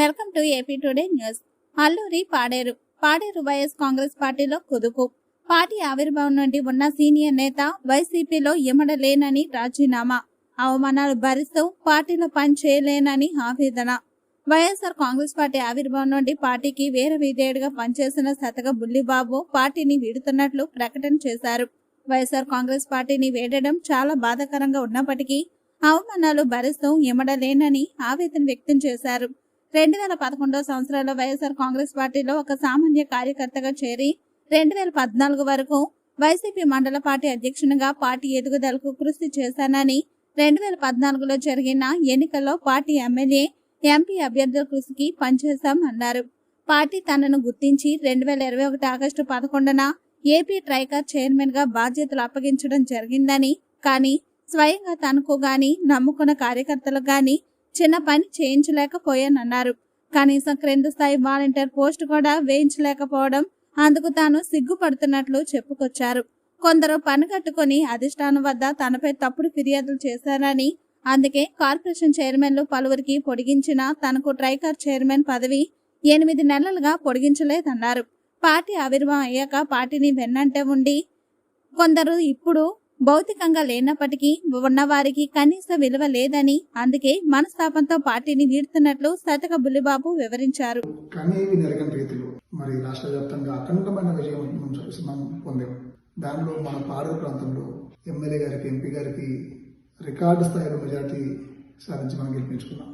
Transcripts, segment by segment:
Welcome to AP today news. Alluri Paderu. Paderu YS Congress పార్టీలో కుదుపు. Party ఆవిర్భావం నుండి ఉన్న సీనియర్ నేత వైసీపీలో ఇమడలేనని రాజీనామా. అవమానాలు భరిస్తూ పార్టీలో పని చేయలేనని ఆవేదన. వైఎస్ఆర్ కాంగ్రెస్ పార్టీ ఆవిర్భావం నుండి పార్టీకి వేరే విధేయుడిగా పనిచేసిన శతక బుల్లిబాబు పార్టీని వీడుతున్నట్లు ప్రకటన చేశారు. వైఎస్ఆర్ కాంగ్రెస్ పార్టీని వేడడం చాలా బాధాకరంగా ఉన్నప్పటికీ అవమానాలు భరిస్తూ ఇమడలేనని ఆవేదన వ్యక్తం చేశారు. రెండు వేల పదకొండో సంవత్సరంలో వైఎస్ఆర్ కాంగ్రెస్ పార్టీలో ఒక సామాన్య కార్యకర్తగా చేరి రెండు వేల పద్నాలుగు వరకు వైసీపీ మండల పార్టీ అధ్యక్షునిగా పార్టీ ఎదుగుదలకు కృషి చేశానని రెండు వేల పద్నాలుగులో జరిగిన ఎన్నికల్లో పార్టీ ఎమ్మెల్యే ఎంపీ అభ్యర్థుల కృషికి పనిచేశాం అన్నారు. పార్టీ తనను గుర్తించి రెండు వేల ఇరవై ఒకటి ఆగస్టు పదకొండున ఏపీ ట్రైకర్ చైర్మన్గా బాధ్యతలు అప్పగించడం జరిగిందని కానీ స్వయంగా తనకు గాని నమ్ముకున్న కార్యకర్తలకు గాని చిన్న పని చేయించలేకపోయానన్నారు. కనీసం క్రింద స్థాయి వాలంటీర్ పోస్ట్ కూడా వేయించలేకపోవడం అందుకు తాను సిగ్గుపడుతున్నట్లు చెప్పుకొచ్చారు. కొందరు పని కట్టుకుని అధిష్టానం వద్ద తనపై తప్పుడు ఫిర్యాదులు చేశారని అందుకే కార్పొరేషన్ చైర్మన్లు పలువురికి పొడిగించిన తనకు ట్రైకర్ చైర్మన్ పదవి ఎనిమిది నెలలుగా పొడిగించలేదన్నారు. పార్టీ ఆవిర్భావం అయ్యాక పార్టీని వెన్నంటే ఉండి కొందరు ఇప్పుడు భౌతికంగా లేనప్పటికీ ఉన్నవారికి కనీస విలువ లేదని అందుకే మనస్తాపంతో పార్టీని వీడుతున్నట్లు శతక బుల్లిబాబు వివరించారు. మరి రాష్ట్ర వ్యాప్తంగా అఖండమైన విజయం మనం పొందాం. దానిలో మన పాడేరు ప్రాంతంలో ఎమ్మెల్యే గారికి ఎంపీ గారికి రికార్డు స్థాయిలో మెజార్టీ సాధించి మనం గెలిపించుకున్నాం.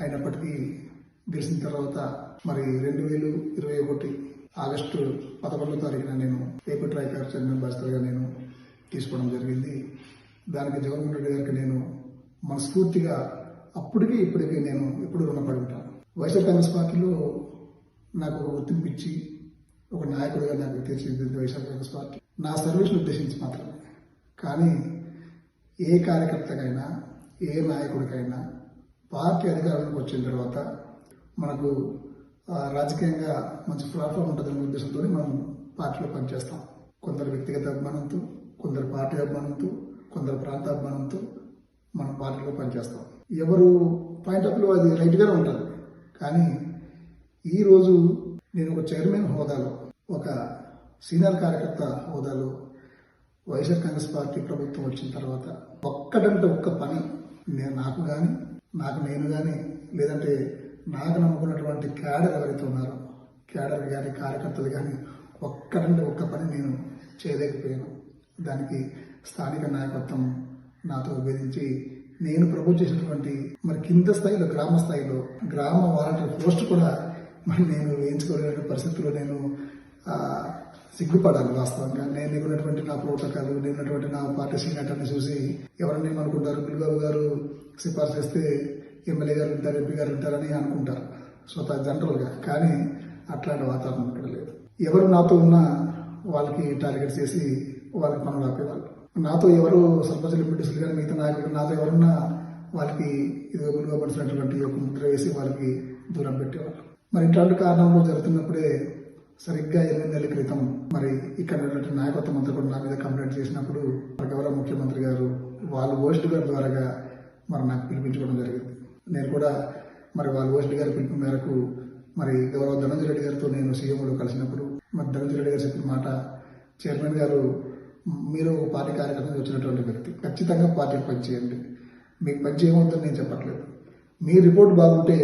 అయినప్పటికీ గెలిచిన తర్వాత మరి రెండు వేలు ఇరవై ఒకటి ఆగస్టు పదకొండో తారీఖున నేను ఏపీ ట్రైకర్ చైర్మన్ బాధ్యతగా నేను తీసుకోవడం జరిగింది. దానికి జగన్మోహన్ రెడ్డి గారికి నేను మనస్ఫూర్తిగా అప్పటికి ఇప్పటికీ నేను ఎప్పుడు రుణపడి ఉంటాను వైఎస్ఆర్ కాంగ్రెస్ పార్టీలో నాకు ఒక గుర్తింపు ఇచ్చి ఒక నాయకుడిగా నాకు తీర్చిదిద్దింది వైఎస్ఆర్ కాంగ్రెస్ పార్టీ. నా సర్వీస్ను ఉద్దేశించి మాత్రమే. కానీ ఏ కార్యకర్తకైనా ఏ నాయకుడికైనా పార్టీ అధికారంలోకి వచ్చిన తర్వాత మనకు రాజకీయంగా మంచి ప్లాట్ఫామ్ ఉంటుందనే ఉద్దేశంతో మనం పార్టీలో పనిచేస్తాం. కొందరు వ్యక్తిగత అభిమానంతో కొందరు పార్టీ అభిమానంతో కొందరు ప్రాంత అభిమానంతో మనం పార్టీలో పనిచేస్తాం. ఎవరు పాయింట్ ఆఫ్ వ్యూ అది రైట్గానే ఉంటుంది. కానీ ఈరోజు నేను ఒక చైర్మన్ హోదాలో ఒక సీనియర్ కార్యకర్త హోదాలో వైఎస్ఆర్ కాంగ్రెస్ పార్టీ ప్రభుత్వం వచ్చిన తర్వాత ఒక్కటంటే ఒక్క పని నేను నాకు కానీ నాకు నేను కానీ లేదంటే నాకు నమ్ముకున్నటువంటి క్యాడర్ ఎవరైతే ఉన్నారో క్యాడర్ కానీ కార్యకర్తలు కానీ ఒక్కటంటే ఒక్క పని నేను చేయలేకపోయాను. దానికి స్థానిక నాయకత్వం నాతో విభేదించి నేను ప్రపోజ్ చేసినటువంటి మరి కింద స్థాయిలో గ్రామ స్థాయిలో గ్రామ వాలంటీర్ పోస్ట్ కూడా మరి నేను వేయించుకోలేని పరిస్థితుల్లో నేను సిగ్గుపడాలి వాస్తవంగా. నేను ఉన్నటువంటి నా ప్రోటోకాల్ నేనున్నటువంటి నా పార్టీ సీనియర్ని చూసి ఎవరైనా ఏమనుకుంటారు? బిల్బాబు గారు సిఫార్సు చేస్తే ఎమ్మెల్యే గారు ఉంటారు ఎంపీ గారు ఉంటారని అనుకుంటారు. స్వతహా జనరల్గా. కానీ అట్లాంటి వాతావరణం ఇక్కడ లేదు. ఎవరు నాతో ఉన్నా వాళ్ళకి టార్గెట్ చేసి వాళ్ళకి పనులు ఆపేవాళ్ళు నాతో ఎవరు సర్పంచులు ఎంపీటీసీలు కానీ మిగతా నాయకులు నాతో ఎవరున్నా వాళ్ళకి ఇదిగో గురుగపడినటువంటి ఒక ముద్ర వేసి వాళ్ళకి దూరం పెట్టేవాళ్ళు. మరి ఇట్లాంటి కారణంలో జరుగుతున్నప్పుడే సరిగ్గా ఎనిమిది నెలల క్రితం మరి ఇక్కడ ఉన్నటువంటి నాయకత్వం అంతా కూడా నా మీద కంప్లైంట్ చేసినప్పుడు గౌరవ ముఖ్యమంత్రి గారు వాళ్ళ ఓస్ట్ గారి ద్వారా మరి నాకు పిలిపించుకోవడం జరిగింది. నేను కూడా మరి వాళ్ళ ఓస్ట్ గారి పిలుపు మేరకు మరి గౌరవ ధనంజయ రెడ్డి గారితో నేను సీఎంలో కలిసినప్పుడు మరి దగ్గర రెడ్డి గారు చెప్పిన మాట చైర్మన్ గారు మీరు ఒక పార్టీ కార్యకర్తగా వచ్చినటువంటి వ్యక్తి ఖచ్చితంగా పార్టీకి పనిచేయండి. మీకు పని చేయవద్దని నేను చెప్పట్లేదు. మీ రిపోర్ట్ బాగుంటే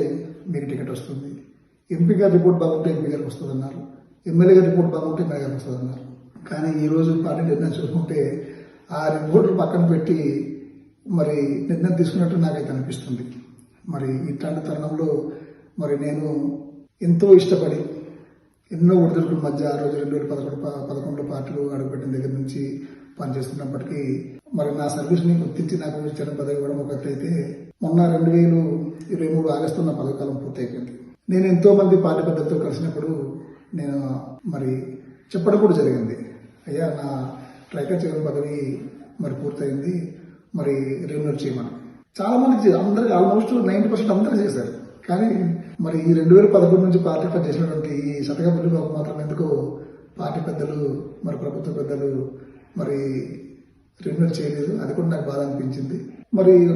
మీకు టికెట్ వస్తుంది. ఎంపీ గారి రిపోర్ట్ బాగుంటే ఎంపీ గారికి వస్తుందన్నారు. ఎమ్మెల్యే గారి రిపోర్ట్ బాగుంటే ఎమ్మెల్యే గారికి వస్తుందన్నారు. కానీ ఈరోజు పార్టీ నిర్ణయం చూసుకుంటే ఆ రిపోర్ట్లు పక్కన పెట్టి మరి నిర్ణయం తీసుకున్నట్టు నాకైతే అనిపిస్తుంది. మరి ఇట్లాంటి తరుణంలో మరి నేను ఎంతో ఇష్టపడి ఎన్నో ఒడిదుడుకుల మధ్య ఆ రోజు రెండు వేల పదకొండు పదకొండు పార్టీలు అడుగుపెట్టిన దగ్గర నుంచి పనిచేస్తున్నప్పటికీ మరి నా సర్వీస్ని గుర్తించి నాకు ఇచ్చిన పదవి ఇవ్వడం ఒకటైతే మొన్న రెండు వేలు ఇరవై మూడు ఆగస్టు నా పదవికాలం పూర్తయిపోయింది. నేను ఎంతో మంది పార్టీ పెద్దలతో కలిసినప్పుడు నేను మరి చెప్పడం కూడా జరిగింది. అయ్యా నా ట్రైకర్ చేయడం పదవి మరి పూర్తయింది మరి రెన్యూర్ చేయమని. చాలా మందికి అందరికి ఆల్మోస్ట్ నైంటీ పర్సెంట్ అందరూ చేశారు. కానీ మరి ఈ రెండు వేల పదకొండు నుంచి పార్టీ పని చేసినటువంటి ఈ శతక బాబు మాత్రం ఎందుకో పార్టీ పెద్దలు మరి ప్రభుత్వ పెద్దలు మరి రెన్యూట్ చేయలేదు. అది కూడా నాకు బాధ అనిపించింది. మరి